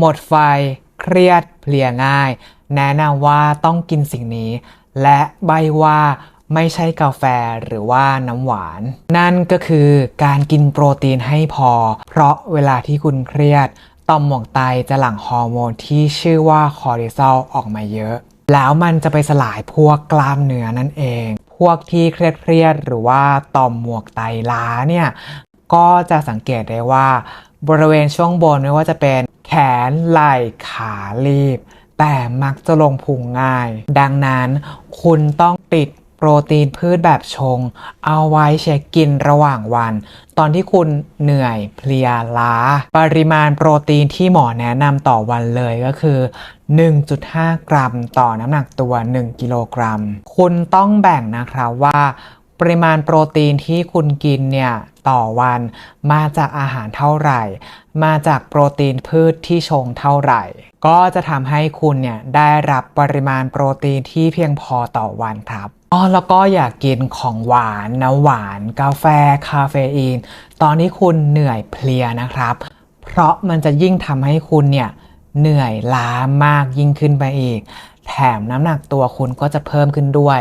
หมดไฟ เครียดเพลียง่าย แนะนำว่าต้องกินสิ่งนี้ และใบว่าไม่ใช่กาแฟหรือว่าน้ำหวาน นั่นก็คือการกินโปรตีนให้พอ เพราะเวลาที่คุณเครียด ต่อมหมวกไตจะหลั่งฮอร์โมนที่ชื่อว่าคอร์ติซอลออกมาเยอะ แล้วมันจะไปสลายพวกกล้ามเนื้อนั่นเอง พวกที่เครียดๆหรือว่าต่อมหมวกไตล้าเนี่ยก็จะสังเกตได้ว่า บริเวณช่วงบนไม่ว่าจะเป็น แขนไหล่ขาลีบ แต่มักจะลงพุงง่าย ดังนั้นคุณต้องติดโปรตีนพืชแบบชง เอาไว้เช็คกินระหว่างวัน ตอนที่คุณเหนื่อยเพลียล้า ปริมาณโปรตีนที่หมอแนะนำต่อวันเลยก็คือ 1.5 กรัมต่อน้ำหนักตัว 1 กิโลกรัม คุณต้องแบ่งนะครับว่า ปริมาณโปรตีนที่คุณกินเนี่ยต่อวันมาจากอาหารเท่าไหร่ มาจากโปรตีนพืชที่ชงเท่าไหร่ ก็จะทำให้คุณเนี่ยได้รับปริมาณโปรตีนที่เพียงพอต่อวันครับอ๋อแล้วก็อยากกินของหวานน้ำหวาน กาแฟ คาเฟอีน ตอนที่คุณเหนื่อยเพลียนะครับ เพราะมันจะยิ่งทำให้คุณเนี่ยเหนื่อยล้ามากยิ่งขึ้นไปอีก แถมน้ำหนักตัวคุณก็จะเพิ่มขึ้นด้วย